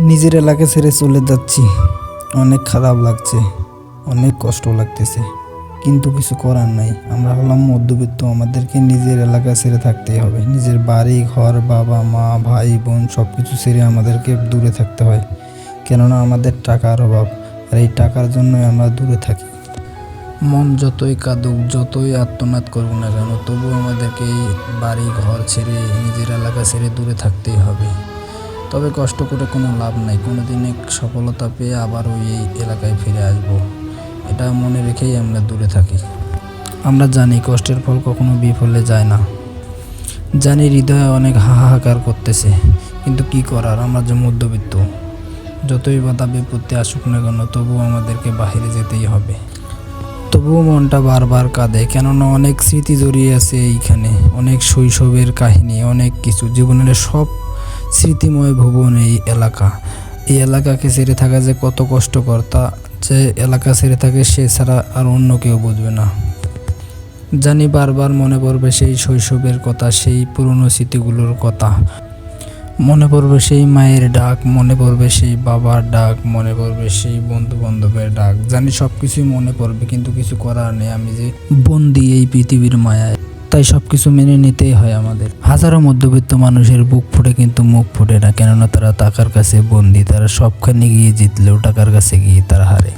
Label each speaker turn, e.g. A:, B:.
A: নিজের এলাকা ছেড়ে চলে যাচ্ছি। অনেক খারাপ লাগছে, অনেক কষ্ট লাগতেছে, কিন্তু কিছু করার নাই। আমরা হলাম মধ্যবিত্ত, আমাদেরকে নিজের এলাকা ছেড়ে থাকতেই হবে। নিজের বাড়ি, ঘর, বাবা, মা, ভাই, বোন সব কিছু ছেড়ে আমাদেরকে দূরে থাকতে হয়। কেননা আমাদের টাকার অভাব, আর এই টাকার জন্যই আমরা দূরে থাকি। মন যতই কাঁদুক, যতই আত্মনাদ করুক না কেন, তবুও আমাদেরকে বাড়ি, ঘর ছেড়ে, নিজের এলাকা ছেড়ে দূরে থাকতেই হবে। তবে কষ্ট করে কোনো লাভ নাই। কোনো দিনে সফলতা পেয়ে আবার ওই এই এলাকায় ফিরে আসব। এটা মনে রেখেই আমরা দূরে থাকি। আমরা জানি কষ্টের ফল কখনো বিফলে যায় না। জানি হৃদয়ে অনেক হাহাকার করতেছে। কিন্তু কি করার? আমরা যে মধ্যবিত্ত। যতই বাধা বিপত্তি আসুক না কেন, তবুও আমাদেরকে বাইরে যেতেই হবে। তবুও মনটা বারবার কাঁদে। কেননা অনেক স্মৃতি জড়িয়ে আছে এইখানে। অনেক শৈশবের কাহিনী, অনেক কিছু। জীবনের সব স্মৃতিময় ভুবন এই এলাকা। এই এলাকাকে ছেড়ে থাকা যে কত কষ্টকর, তা যে এলাকা ছেড়ে থাকে সে ছাড়া আর অন্য কেউ বুঝবে না। জানি বারবার মনে পড়বে সেই শৈশবের কথা, সেই পুরনো স্মৃতিগুলোর কথা। মনে পড়বে সেই মায়ের ডাক, মনে পড়বে সেই বাবার ডাক, মনে পড়বে সেই বন্ধু বান্ধবের ডাক। জানি সব কিছুই মনে পড়বে, কিন্তু কিছু করার নেই। আমি যে বন্দি এই পৃথিবীর মায়ায়। তাই সব কিছু মেনে নিতেই হয় আমাদের। হাজারো মধ্যবিত্ত মানুষের বুক ফুটে কিন্তু মুখ ফুটে না, কেননা তারা টাকার কাছে বন্দি, তারা সবখানে গিয়ে জিতলেও টাকার কাছে গিয়ে তারা হারে।